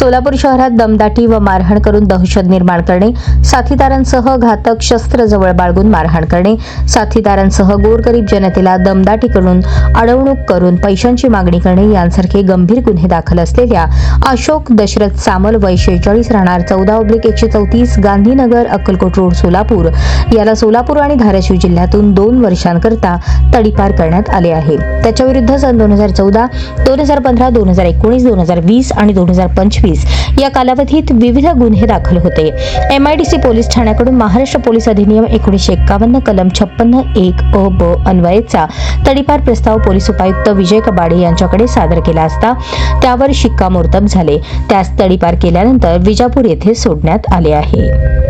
सोलापूर शहरात दमदाटी व मारहाण करून दहशत निर्माण करणे साथीदारांसह घातक शस्त्र जवळ बाळगून मारहाण करणे साथीदारांसह गोरगरीब जनतेला दमदाटी करून अडवणूक करून पैशांची मागणी करणे यांसारखे गंभीर गुन्हे दाखल असलेल्या अशोक दशरथ सामल वय शेहेचाळीस राहणार चौदा ऑब्लिक एकशे चौतीस गांधीनगर अक्कलकोट रोड सोलापूर. याला सोलापूर आणि धाराशिव जिल्ह्यातून दोन वर्षांकरता तडीपार करण्यात आले आहे. त्याच्याविरुद्ध सन दोन हजार चौदा दोन हजार पंधरा दोन हजार एकोणीस दोन हजार वीस आणि दोन हजार पंचवीस या कालावधीत विविध गुन्हे दाखल होते. एमआयडीसी पोलीस ठाण्याकडून महाराष्ट्र पोलीस अधिनियम एकोणीसशे एक्कावन्न कलम छप्पन्न एक अ ब अन्वयेचा तडीपार प्रस्ताव पोलीस उपायुक्त विजय कबाडे यांच्याकडे सादर केला असता त्यावर शिक्कामोर्तब झाले. त्यास तडीपार केल्यानंतर विजापूर येथे सोडण्यात आले आहे.